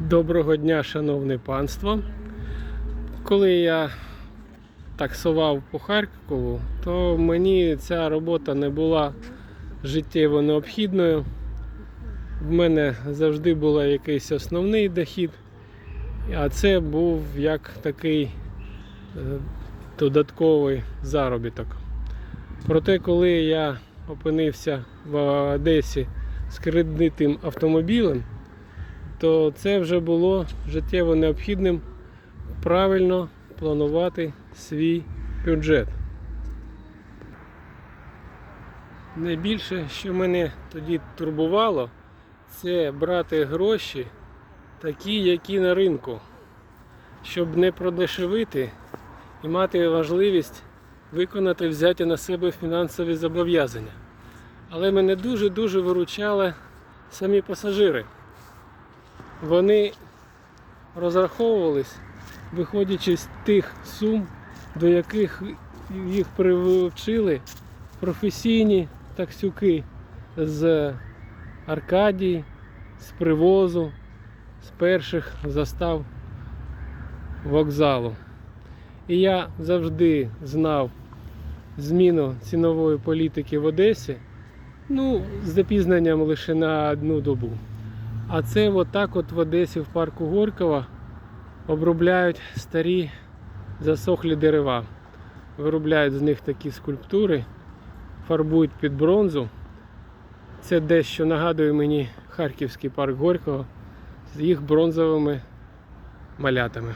Доброго дня, шановне панство. Коли я таксував по Харкову, то мені ця робота не була життєво необхідною. В мене завжди був якийсь основний дохід, а це був як такий е, додатковий заробіток. Проте, коли я опинився в Одесі з кредитним автомобілем, то це вже було життєво необхідним правильно планувати свій бюджет. Найбільше, що мене тоді турбувало, це брати гроші такі, які на ринку, щоб не продешевити і мати можливість виконати взяті на себе фінансові зобов'язання. Але мене дуже-дуже виручали самі пасажири. Вони розраховувались, виходячи з тих сум, до яких їх привчили професійні таксюки з Аркадії, з привозу, з перших застав вокзалу. І я завжди знав зміну цінової політики в Одесі, ну, з запізненням лише на одну добу. А це отак от в Одесі в парку Горького обробляють старі засохлі дерева. Виробляють з них такі скульптури, фарбують під бронзу. Це дещо нагадує мені Харківський парк Горького з їх бронзовими малятами.